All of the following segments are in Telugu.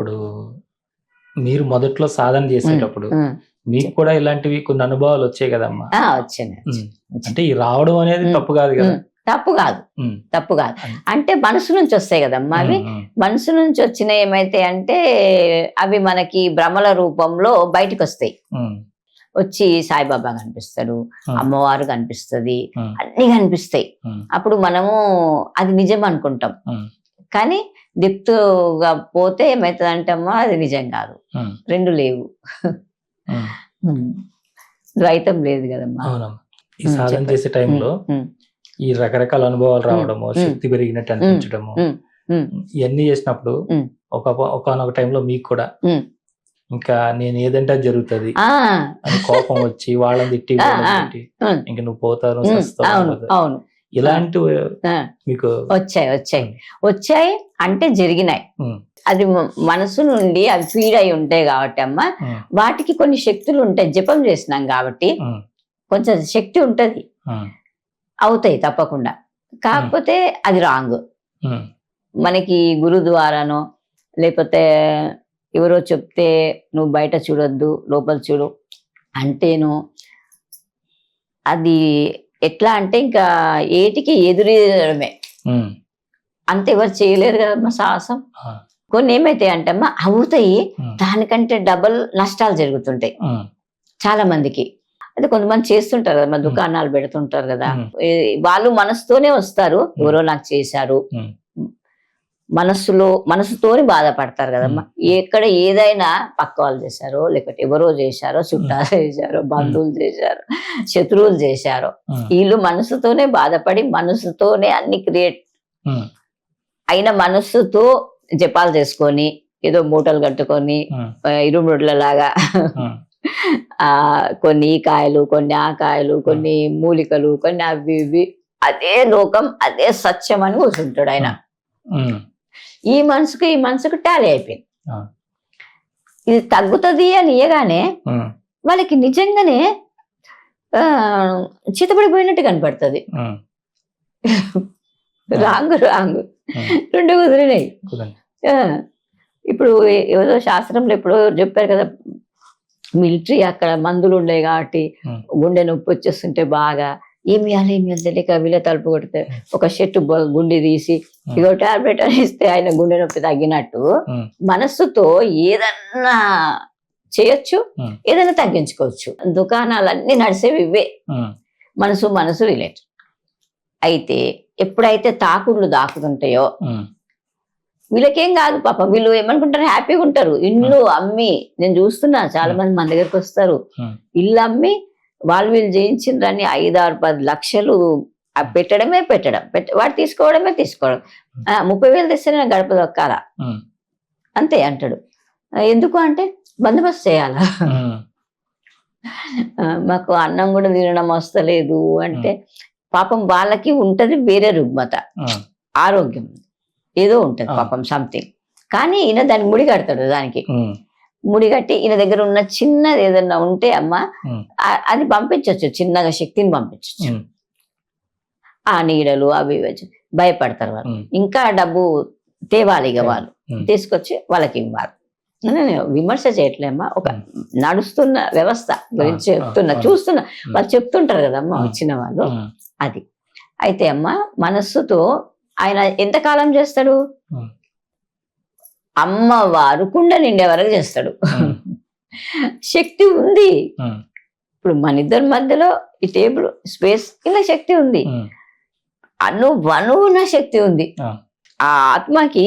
ఇప్పుడు మీరు మొదట్లో సాధన చేసేటప్పుడు. మీకు కూడా ఇలాంటివి కొన్ని అనుభవాలు వచ్చాయి కదమ్మా ఉమ్. అంటే ఈ రావడం అనేది. తప్పు కాదు కదా. తప్పు కాదు. తప్పు కాదు. అంటే మనసు నుంచి వస్తాయి కదమ్మా అవి. మనసు నుంచి వచ్చిన ఏమైతే అంటే అవి మనకి భ్రమల రూపంలో బయటకు వస్తాయి. వచ్చి సాయిబాబా కనిపిస్తాడు. అమ్మవారు కనిపిస్తుంది. అన్ని కనిపిస్తాయి. అప్పుడు మనము అది నిజం అనుకుంటాం. కానీ డెప్త్గా పోతే అంటమ్మా అది నిజం కాదు. రెండు లేవు. ద్వైతం లేదు కదమ్మా అవునమ్మా ఈ సాధన. చేసే టైంలో ఈ రకరకాల అనుభవాలు రావడము. శక్తి పెరిగినట్టు అనిపించడము. ఇవన్నీ చేసినప్పుడు. ఒక ఒకనొక టైంలో మీకు కూడా. ఇంకా నేను ఏదంటే జరుగుతుంది కోపం వచ్చి వాళ్ళని తిట్టి ఇంక నువ్వు అన్నది. అవును ఇలాంటి మీకు వచ్చాయి వచ్చాయి వచ్చాయి అంటే జరిగినాయి. అది మనసు నుండి అవి ఫీడ్ అయి ఉంటాయి కాబట్టి అమ్మ. వాటికి కొన్ని శక్తులు ఉంటాయి జపం చేసినాం కాబట్టి. కొంచెం శక్తి ఉంటది. అవుతాయి తప్పకుండా కాకపోతే అది రాంగ్. మనకి గురు ద్వారానో లేకపోతే ఎవరో చెప్తే నువ్వు బయట చూడొద్దు లోపల చూడు అంటేను అది ఎట్లా అంటే ఇంకా ఏటికి ఎదురేయడమే. అంత ఎవరు చేయలేరు కదమ్మా సాహసం. కొన్ని ఏమైతాయి అంటమ్మా అవుతాయి. దానికంటే డబల్ నష్టాలు జరుగుతుంటాయి. చాలా మందికి అదే కొంతమంది చేస్తుంటారు కదా దుకాణాలు పెడుతుంటారు కదా వాళ్ళు మనసుతోనే వస్తారు ఎవరో నాకు చేశారు. మనస్సులో మనసుతోని బాధపడతారు కదమ్మా. ఎక్కడ ఏదైనా పక్క వాళ్ళు చేశారో లేకపోతే ఎవరో చేశారో చుట్టాలు చేశారో బంధువులు చేశారో శత్రువులు చేశారో. వీళ్ళు మనసుతోనే బాధపడి మనసుతోనే అన్ని క్రియేట్. అయిన మనస్సుతో జపాలు చేసుకొని ఏదో మూటలు కట్టుకొని ఇరుముడుల లాగా. ఆ కొన్ని ఈ కాయలు కొన్ని ఆ కాయలు కొన్ని మూలికలు కొన్ని అవి ఇవి. అదే లోకం అదే సత్యం అని కూర్చుంటాడు ఆయన. ఈ మనసుకు ఈ మనసుకు టాలీ అయిపోయింది. ఇది తగ్గుతుంది అని ఇయగానే. వాళ్ళకి నిజంగానే చితపడిపోయినట్టు కనపడుతుంది. Wrong wrong. రెండు కుదిరినాయి ఇప్పుడు ఏదో శాస్త్రంలో ఎప్పుడో చెప్పారు కదా మిలిటరీ అక్కడ మందులు ఉండేవి కాబట్టి. గుండె నొప్పి వచ్చేస్తుంటే బాగా ఏమి ఇవ్వాలి ఏమి ఇవ్వాలి తెలియక వీళ్ళ తలుపు కొడితే ఒక షెట్టు బ- గుండె తీసి. ఇగో టాబ్లెట్ అని ఇస్తే ఆయన గుండె నొప్పి తగ్గినట్టు. మనస్సుతో ఏదన్నా చేయొచ్చు. ఏదైనా తగ్గించుకోవచ్చు. దుకాణాలన్నీ నడిచేవి ఇవే. మనసు మనసు రిలేట్ అయితే ఎప్పుడైతే తాకుళ్ళు దాకుతుంటాయో. వీళ్ళకేం కాదు పాప. వీళ్ళు ఏమనుకుంటారు? హ్యాపీగా ఉంటారు. ఇండ్లు అమ్మి. నేను చూస్తున్నా చాలా మంది మన దగ్గరకు వస్తారు. ఇల్లు అమ్మి వాళ్ళు వీళ్ళు చేయించిండ్రని ఐదు ఆరు పది లక్షలు పెట్టడమే పెట్టడం. పెట్ట వాడు తీసుకోవడమే తీసుకోవడం. ముప్పై వేలు తెస్తే నేను గడప దొక్కాల. అంతే అంటాడు. ఎందుకు అంటే బందోబస్తు చేయాలా? మాకు అన్నం కూడా తినడం వస్తలేదు అంటే పాపం వాళ్ళకి ఉంటది వేరే రుగ్మత. ఆరోగ్యం. ఏదో ఉంటది. పాపం సంథింగ్ కానీ ఈయన దాన్ని ముడి కడతాడు దానికి. ఉమ్. ముడి కట్టి ఈయన దగ్గర ఉన్న చిన్నది ఏదన్నా ఉంటే అమ్మ అది పంపించవచ్చు చిన్నగా శక్తిని పంపించవచ్చు. ఆ నీడలు అవి భయపడతారు వాళ్ళు. ఇంకా డబ్బు తేవాలి ఇక వాళ్ళు. తీసుకొచ్చి వాళ్ళకి ఇవ్వాలి నేను విమర్శ చేయట్లేమ్మా ఒక నడుస్తున్న వ్యవస్థ గురించి చెప్తున్నా. చూస్తున్నా వాళ్ళు చెప్తుంటారు కదమ్మా. వచ్చిన వాళ్ళు. అది అయితే అమ్మ మనస్సుతో ఆయన ఎంతకాలం చేస్తాడు. అమ్మవారు కుండ నిండే వరకు చేస్తాడు. శక్తి ఉంది. ఇప్పుడు మన ఇద్దరి మధ్యలో ఈ టేబుల్ స్పేస్ ఇలా శక్తి ఉంది. అను వనువున శక్తి ఉంది ఆ. ఆత్మకి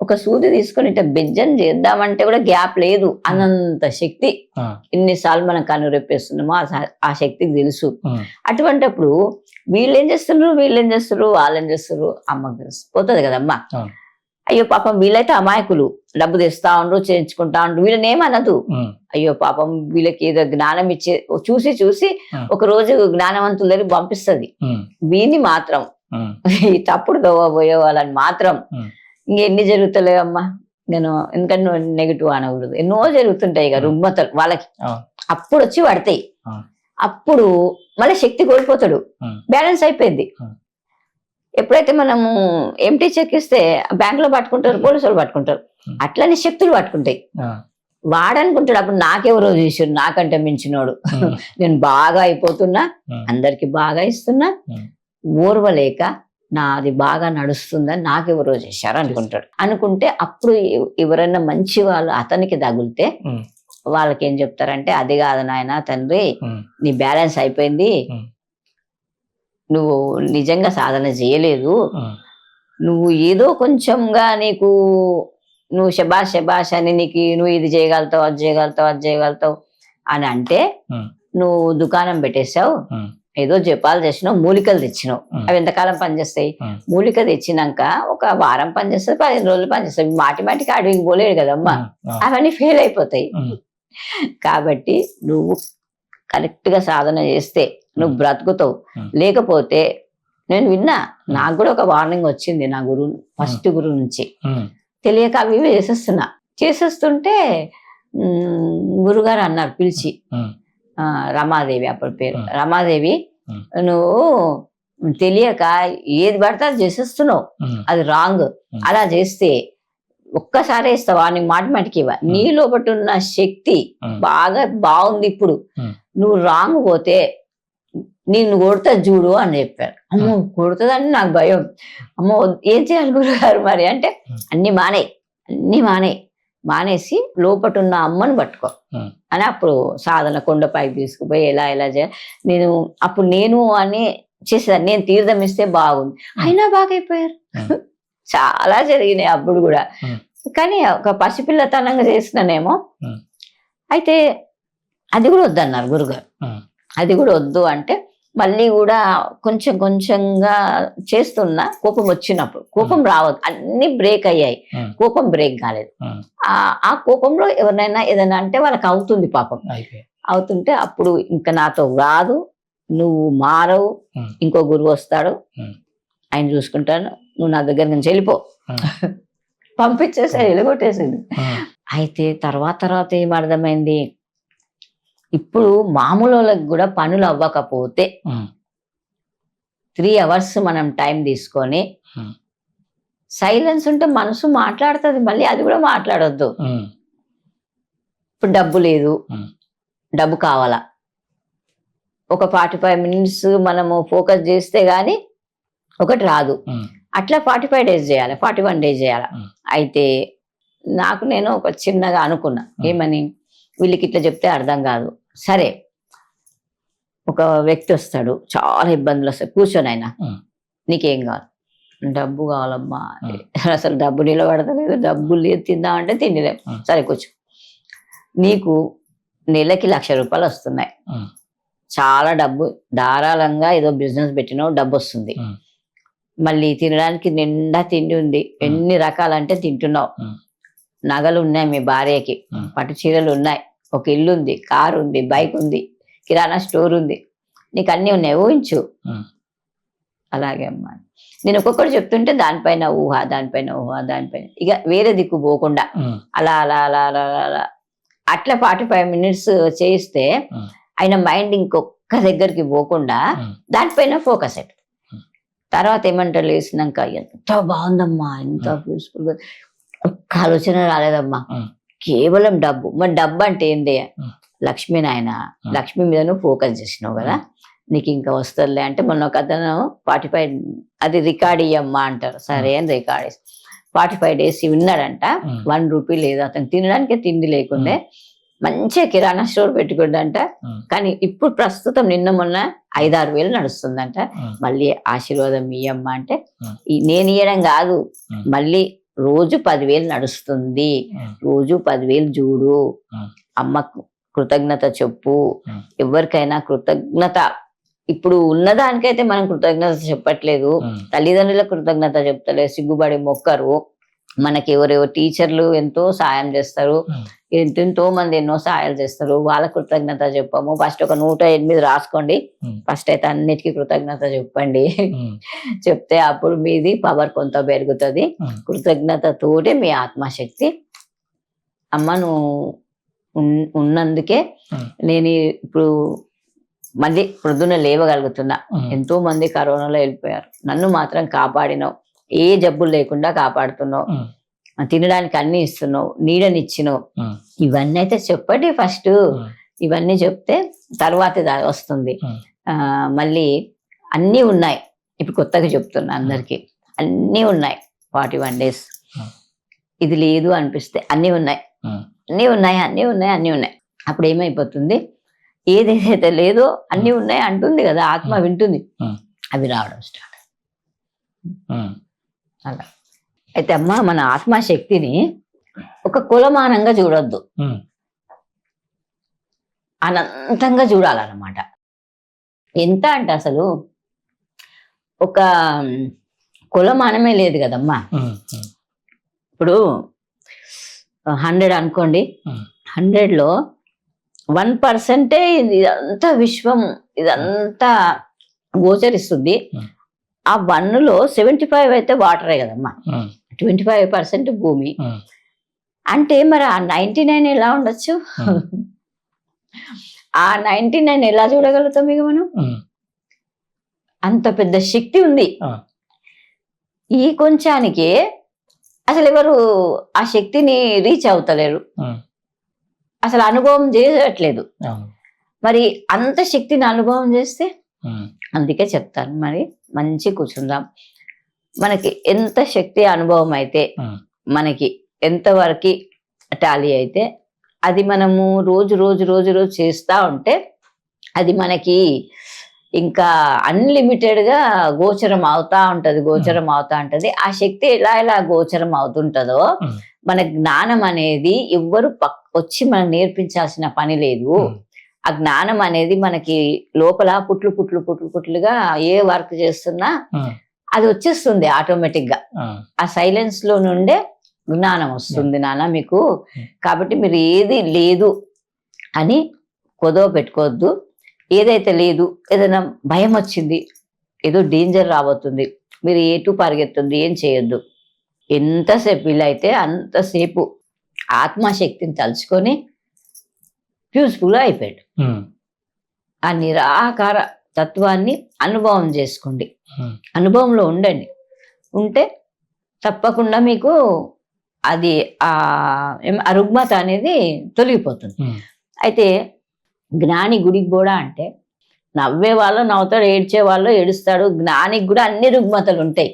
ఒక సూది తీసుకొని ఇట్లా బెజ్జం చేద్దామంటే కూడా గ్యాప్ లేదు అనంత శక్తి. ఎన్నిసార్లు మనం కనురెప్పేస్తున్నామో ఆ శక్తికి తెలుసు ఉమ్. అటువంటప్పుడు వీళ్ళు ఏం చేస్తున్నారు వీళ్ళు ఏం చేస్తారు వాళ్ళు ఏం చేస్తారు అమ్మకి తెలుసు పోతుంది కదమ్మా. అయ్యో పాపం వీళ్ళైతే అమాయకులు డబ్బు తెస్తా ఉండ్రు చేయించుకుంటా ఉండ్రు వీళ్ళని ఏమనదు. అయ్యో పాపం వీళ్ళకి ఏదో జ్ఞానం ఇచ్చే చూసి చూసి. ఒక రోజు జ్ఞానవంతుల దగ్గర పంపిస్తుంది. వీని మాత్రం. ఈ తప్పుడు పోయే వాళ్ళని మాత్రం. ఇంకెన్ని జరుగుతలేవమ్మా నేను ఎందుకంటే నువ్వు నెగిటివ్ అనకూడదు ఎన్నో జరుగుతుంటాయి ఇక. రుగ్మతలు వాళ్ళకి. అప్పుడు వచ్చి పడతాయి. అప్పుడు మళ్ళీ శక్తి కోల్పోతాడు. బ్యాలెన్స్ అయిపోయింది. ఎప్పుడైతే మనము ఎంటీ చెక్ ఇస్తే బ్యాంక్లో పట్టుకుంటారు పోలీసు వాళ్ళు పట్టుకుంటారు. Hmm. అట్లనే శక్తులు పట్టుకుంటాయి. వాడనుకుంటాడు అప్పుడు నాకెవరో చేసాడు నాకంటే మించినోడు. ఉమ్, నేను బాగా అయిపోతున్నా ఉమ్, అందరికి బాగా ఇస్తున్నా. Hmm. ఓర్వలేక నాది బాగా నడుస్తుందని నాకెవరో చేశారు అనుకుంటాడు. అనుకుంటే అప్పుడు ఎవ- ఎవరైనా మంచి వాళ్ళు అతనికి తగిలితే వాళ్ళకి ఏం చెప్తారంటే అది కాదు నాయన తండ్రి నీ బ్యాలెన్స్ అయిపోయింది. Hmm. నువ్వు నిజంగా సాధన చేయలేదు. నువ్వు ఏదో కొంచెంగా నీకు నువ్వు శబాష్ శబాష్ అని నీకు నువ్వు ఇది చేయగలుగుతావు అది చేయగలుగుతావు అది చేయగలుగుతావు అని అంటే నువ్వు దుకాణం పెట్టేశావు. ఏదో జపాలు తెచ్చినావు మూలికలు తెచ్చినావు. అవి ఎంతకాలం పనిచేస్తాయి. మూలిక తెచ్చినాక ఒక వారం పనిచేస్తుంది పదిహేను రోజులు పనిచేస్తాయి మాటి మాటికి అడవికి పోలేడు కదమ్మా. అవన్నీ ఫెయిల్ అయిపోతాయి. కాబట్టి నువ్వు కరెక్ట్గా సాధన చేస్తే నువ్వు బ్రతుకుతావు. లేకపోతే నేను విన్నా నాకు కూడా ఒక వార్నింగ్ వచ్చింది నా గురువు ఫస్ట్ గురువు నుంచి. తెలియక అవి చేసేస్తున్నా. చేసేస్తుంటే గురుగారు అన్నారు పిలిచి. రమాదేవి అప్పుడు పేరు. రమాదేవి. నువ్వు తెలియక ఏది పడితే అది చేసేస్తున్నావు. అది రాంగ్. అలా చేస్తే ఒక్కసారి ఇస్తావా నీకు మాటి మాటికి ఇవ్వ. నీ లోపట ఉన్న శక్తి బాగా బాగుంది ఇప్పుడు. నువ్వు రాంగ్ పోతే నిన్ను కొడతా చూడు అని చెప్పారు అమ్మో కొడుతుందని నాకు భయం. అమ్మో ఏం చేయాలి గురుగారు మరి? అంటే. అన్ని మానే అన్ని మానే. మానేసి లోపట ఉన్న అమ్మని పట్టుకో. అని అప్పుడు సాధన కొండపైకి తీసుకుపోయి ఎలా ఎలా చేయాలి? నేను అప్పుడు నేను అని చేసేదాన్ని. నేను తీర్థం ఇస్తే బాగుంది. అయినా బాగైపోయారు. చాలా జరిగినాయి అప్పుడు కూడా. కానీ ఒక పసిపిల్లతనంగా చేసినానేమో. అయితే అది కూడా వద్దన్నారు గురుగారు. అది కూడా వద్దు అంటే మళ్ళీ కూడా కొంచెం కొంచెంగా చేస్తున్నా కోపం వచ్చినప్పుడు. కోపం రావద్దు. అన్ని బ్రేక్ అయ్యాయి. కోపం బ్రేక్ కాలేదు. ఆ ఆ కోపంలో ఎవరినైనా ఏదైనా అంటే వాళ్ళకి అవుతుంది పాపం. అవుతుంటే అప్పుడు ఇంకా నాతో రాదు. నువ్వు మారవు. ఇంకో గురువు వస్తాడు. ఆయన చూసుకుంటాను. నువ్వు నా దగ్గర నుంచి వెళ్ళిపో. పంపించేసి వెళ్ళగొట్టేసింది. అయితే తర్వాత తర్వాత ఏం అర్థమైంది? ఇప్పుడు మామూలు వాళ్ళకి కూడా పనులు అవ్వకపోతే త్రీ అవర్స్ మనం టైం తీసుకొని. సైలెన్స్ ఉంటే మనసు మాట్లాడుతుంది. మళ్ళీ అది కూడా మాట్లాడొద్దు. ఇప్పుడు డబ్బు లేదు. డబ్బు కావాలా? ఒక ఫార్టీ ఫైవ్ మినిట్స్ మనము ఫోకస్ చేస్తే గానీ ఒకటి రాదు. అట్లా ఫార్టీ ఫైవ్ డేస్ చేయాలి ఫార్టీ వన్ డేస్ చేయాలి. అయితే నాకు నేను ఒక చిన్నగా అనుకున్నా. ఏమని వీళ్ళకి ఇట్లా చెప్తే అర్థం కాదు సరే ఒక వ్యక్తి వస్తాడు చాలా ఇబ్బందులు వస్తాయి కూర్చొని ఆయన. నీకేం కావాలి డబ్బు కావాలమ్మా. అసలు డబ్బు నిలబడతలేదు డబ్బు లేదు తిందామంటే తిండిలేం Hmm. సరే కూర్చో నీకు నెలకి లక్ష రూపాయలు వస్తున్నాయి. చాలా డబ్బు ధారాళంగా ఏదో బిజినెస్ పెట్టినావు డబ్బు వస్తుంది. మళ్ళీ తినడానికి నిండా తిండి ఉంది ఎన్ని రకాలంటే తింటున్నావు. నగలు ఉన్నాయి మీ భార్యకి. పట్టు చీరలు ఉన్నాయి ఒక ఇల్లు ఉంది కారు ఉంది బైక్ ఉంది కిరాణా స్టోర్ ఉంది నీకు అన్ని ఉన్నాయి ఊహించు. అలాగే అమ్మా నేను ఒక్కొక్కటి చెప్తుంటే దానిపైన ఊహ దానిపైన ఊహ దానిపైన ఇక వేరే దిక్కు పోకుండా అలా అలా అలా అలా అలా అట్లా ఫార్టీ ఫైవ్ మినిట్స్ చేయిస్తే. ఆయన మైండ్ ఇంకొక దగ్గరికి పోకుండా. దానిపైన ఫోకస్ అయిపోతుంది. తర్వాత ఏమంటారు లేచినాక ఎంత బాగుందమ్మా ఎంత Hmm. పీస్ఫుల్గా ఒక్క ఆలోచన రాలేదమ్మా. కేవలం డబ్బు. మరి డబ్బు అంటే ఏంది. లక్ష్మీ నాయన. లక్ష్మి మీద నువ్వు ఫోకస్ చేసినావు కదా? నీకు ఇంకా వస్తుందిలే అంటే మొన్న ఒక అతను ఫార్టీ ఫైవ్ అది రికార్డ్ ఇయ్యమ్మా అంటారు. సరే అని రికార్డ్ ఫార్టీ ఫైవ్ డేస్ ఉన్నాడంట ఉమ్, వన్ రూపీ లేదు. అతను తినడానికి తిండి లేకుండే. మంచిగా కిరాణా స్టోర్ పెట్టుకుందంట. ఉమ్, కానీ ఇప్పుడు ప్రస్తుతం నిన్న మొన్న ఐదారు వేలు నడుస్తుందంట. మళ్ళీ ఆశీర్వాదం ఇయ్యమ్మా అంటే నేను ఇయ్యడం కాదు. మళ్ళీ రోజు పదివేలు నడుస్తుంది. రోజు పదివేలు చూడు. అమ్మకు కృతజ్ఞత చెప్పు. ఎవరికైనా కృతజ్ఞత. ఇప్పుడు ఉన్నదానికైతే మనం కృతజ్ఞత చెప్పట్లేదు. ఉమ్, తల్లిదండ్రులకు కృతజ్ఞత చెప్తలేదు సిగ్గుబడి మొక్కరు. మనకి ఎవరెవరు టీచర్లు ఎంతో సాయం చేస్తారు. ఎంతెంతో మంది ఎన్నో సాయాలు చేస్తారు. వాళ్ళ కృతజ్ఞత చెప్పము. ఫస్ట్ ఒక నూట ఎనిమిది రాసుకోండి. ఫస్ట్ అయితే అన్నిటికీ కృతజ్ఞత చెప్పండి. చెప్తే అప్పుడు మీది పవర్ కొంత పెరుగుతుంది. కృతజ్ఞతతోటి మీ ఆత్మశక్తి. అమ్మ నువ్వు ఉన్- ఉన్నందుకే. నేను ఇప్పుడు మళ్ళీ ప్రొద్దున లేవగలుగుతున్నా. ఎంతో మంది కరోనాలో వెళ్ళిపోయారు. నన్ను మాత్రం కాపాడినావు. ఏ జబ్బులు లేకుండా కాపాడుతున్నావు. తినడానికి అన్ని ఇస్తున్నావు నీడనిచ్చినావు. ఇవన్నీ అయితే చెప్పండి ఫస్ట్. ఇవన్నీ చెప్తే తర్వాత వస్తుంది. మళ్ళీ అన్నీ ఉన్నాయి. ఇప్పుడు కొత్తగా చెప్తున్నా అందరికి. అన్నీ ఉన్నాయి. Forty one days. ఇది లేదు అనిపిస్తే అన్నీ ఉన్నాయి. అన్నీ ఉన్నాయి అన్నీ ఉన్నాయి అన్నీ ఉన్నాయి. అప్పుడు ఏమైపోతుంది? ఏదేదైతే లేదో అన్నీ ఉన్నాయి అంటుంది కదా ఆత్మ. వింటుంది. అవి రావడం స్టార్ట్. అలా అయితే అమ్మ మన ఆత్మశక్తిని ఒక కులమానంగా చూడొద్దు. అనంతంగా చూడాలన్నమాట. ఎంత అంటే అసలు ఒక కులమానమే లేదు కదమ్మా. ఇప్పుడు హండ్రెడ్ అనుకోండి. హండ్రెడ్లో వన్ పర్సెంటే ఇదంతా విశ్వం ఇదంతా గోచరిస్తుంది. ఆ వన్లో సెవెంటీ ఫైవ్ అయితే వాటరే కదమ్మా. ట్వంటీ ఫైవ్ పర్సెంట్ భూమి. అంటే మరి ఆ నైన్టీ నైన్ ఎలా ఉండొచ్చు. ఆ. నైన్టీ నైన్ ఎలా చూడగలుగుతాం ఇక మనం? అంత పెద్ద శక్తి ఉంది. ఈ కొంచానికి అసలు ఎవరు ఆ శక్తిని రీచ్ అవుతలేరు. అసలు అనుభవం చేయట్లేదు. మరి అంత శక్తిని అనుభవం చేస్తే? అందుకే చెప్తాను మరి. మంచి కూర్చుందాం. మనకి ఎంత శక్తి అనుభవం అయితే మనకి ఎంతవరకు టాలీ అయితే అది మనము రోజు రోజు రోజు రోజు చేస్తూ ఉంటే అది మనకి ఇంకా అన్లిమిటెడ్గా గోచరం అవుతా ఉంటది గోచరం అవుతా ఉంటది. ఆ శక్తి ఎలా ఎలా గోచరం అవుతుంటదో. మన జ్ఞానం అనేది ఎవ్వరు వచ్చి మనం నేర్పించాల్సిన పని లేదు. ఆ జ్ఞానం అనేది మనకి లోపల పుట్లు పుట్లు పుట్లు పుట్లుగా ఏ వర్క్ చేస్తున్నా అది వచ్చేస్తుంది ఆటోమేటిక్గా ఆ, సైలెన్స్లో నుండే జ్ఞానం వస్తుంది నాన్న మీకు. కాబట్టి మీరు ఏది లేదు అని కొదవ పెట్టుకోవద్దు. ఏదైతే లేదు ఏదైనా భయం వచ్చింది ఏదో డేంజర్ రాబోతుంది మీరు ఏటు పరిగెత్తుంది ఏం చేయొద్దు. ఎంతసేపు వీలైతే అంతసేపు ఆత్మశక్తిని తలుచుకొని పీస్ఫుల్ అయిపోయాడు. ఉమ్, ఆ నిరాకార తత్వాన్ని అనుభవం చేసుకోండి. ఉమ్, అనుభవంలో ఉండండి. ఉంటే తప్పకుండా మీకు అది ఆ రుగ్మత అనేది తొలగిపోతుంది. ఉమ్, అయితే జ్ఞాని గుడికి కూడా అంటే నవ్వే వాళ్ళు నవ్వుతాడు ఏడ్చే వాళ్ళు ఏడుస్తాడు జ్ఞానికి కూడా అన్ని రుగ్మతలు ఉంటాయి.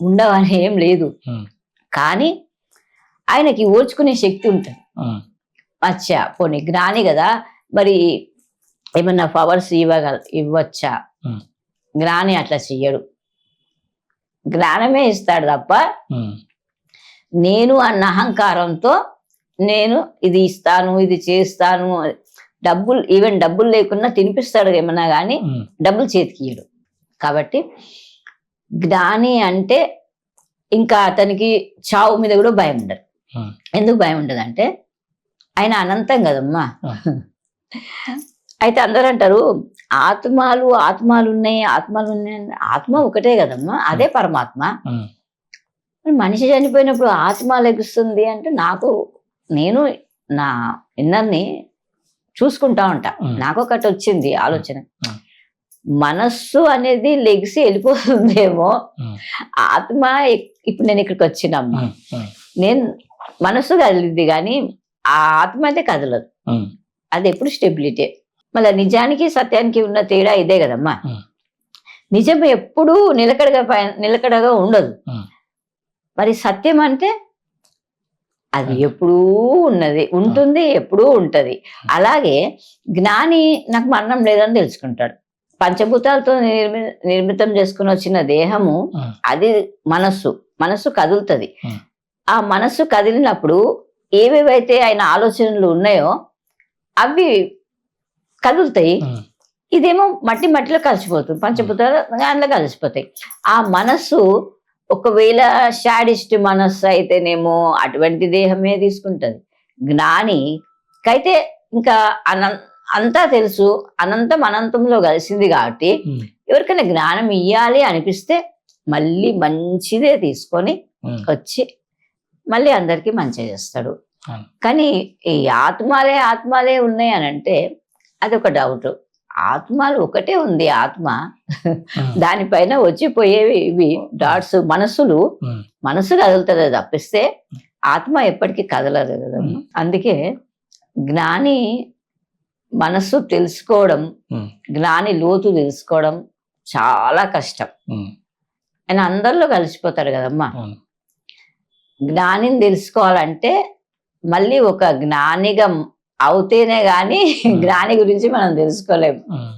ఉండవని ఏం లేదు. కానీ ఆయనకి ఓర్చుకునే శక్తి ఉంటుంది. అచ్చా పోనీ జ్ఞాని కదా మరి ఏమన్నా పవర్స్ ఇవ్వగల ఇవ్వచ్చా. జ్ఞాని అట్లా చెయ్యడు. జ్ఞానమే ఇస్తాడు తప్ప నేను అన్న అహంకారంతో నేను ఇది ఇస్తాను ఇది చేస్తాను డబ్బులు ఈవెన్ డబ్బులు లేకున్నా తినిపిస్తాడు ఏమన్నా కానీ డబ్బులు చేతికి ఇయ్యడు. కాబట్టి జ్ఞాని అంటే ఇంకా అతనికి చావు మీద కూడా భయం ఉండదు. ఎందుకు భయం ఉండదు అంటే ఆయన అనంతం కదమ్మా. అయితే అందరూ అంటారు ఆత్మలు ఆత్మలు ఉన్నాయి ఆత్మలు ఉన్నాయి. ఆత్మ ఒకటే కదమ్మా అదే పరమాత్మ. మనిషి చనిపోయినప్పుడు ఆత్మ లెగుస్తుంది అంటే నాకు నేను నా ఇన్నర్ని చూసుకుంటా ఉంటా. నాకు ఒకటి వచ్చింది ఆలోచన. మనస్సు అనేది లెగిసి వెళ్ళిపోతుందేమో. ఆత్మ ఇప్పుడు నేను ఇక్కడికి వచ్చినమ్మా నేను మనస్సు కదిలింది కానీ ఆ ఆత్మ అయితే కదలదు అది ఎప్పుడు స్టెబిలిటీ. మళ్ళీ నిజానికి సత్యానికి ఉన్న తేడా ఇదే కదమ్మా. నిజం ఎప్పుడూ నిలకడగా నిలకడగా ఉండదు. మరి సత్యం అంటే అది. ఎప్పుడూ ఉన్నది. ఉంటుంది ఎప్పుడూ ఉంటది. అలాగే జ్ఞాని నాకు మరణం లేదని తెలుసుకుంటాడు. పంచభూతాలతో నిర్మి నిర్మితం చేసుకుని వచ్చిన దేహము. అది మనస్సు. మనస్సు కదులుతుంది. ఆ మనస్సు కదిలినప్పుడు ఏవేవైతే ఆయన ఆలోచనలు ఉన్నాయో అవి కదులుతాయి. ఇదేమో మట్టి మట్టిలో కలిసిపోతుంది. పంచభూతాలు దాంట్లో కలిసిపోతాయి. ఆ మనస్సు ఒకవేళ షాడిస్ట్ మనస్సు అయితేనేమో అటువంటి దేహమే తీసుకుంటది. జ్ఞానికైతే ఇంకా అన అంతా తెలుసు. అనంతం అనంతంలో కలిసింది కాబట్టి ఎవరికైనా జ్ఞానం ఇయ్యాలి అనిపిస్తే మళ్ళీ మంచిదే తీసుకొని వచ్చి మళ్ళీ అందరికీ మంచి చేస్తాడు. కానీ ఈ ఆత్మాలే ఆత్మాలే ఉన్నాయి అని అంటే అదొక డౌట్. ఆత్మలు ఒకటే ఉంది ఆత్మ. దానిపైన వచ్చిపోయేవి ఇవి డాట్స్ మనసులు మనసు కదులుతుంది తప్పిస్తే ఆత్మ ఎప్పటికీ కదలదు కదమ్మా అందుకే జ్ఞాని మనస్సు తెలుసుకోవడం జ్ఞాని లోతు తెలుసుకోవడం చాలా కష్టం. ఆయన అందరిలో కలిసిపోతారు కదమ్మా. జ్ఞానిని తెలుసుకోవాలంటే మళ్ళీ ఒక జ్ఞానిగా అవుతేనే గాని జ్ఞాని గురించి మనం తెలుసుకోలేము ఉమ్,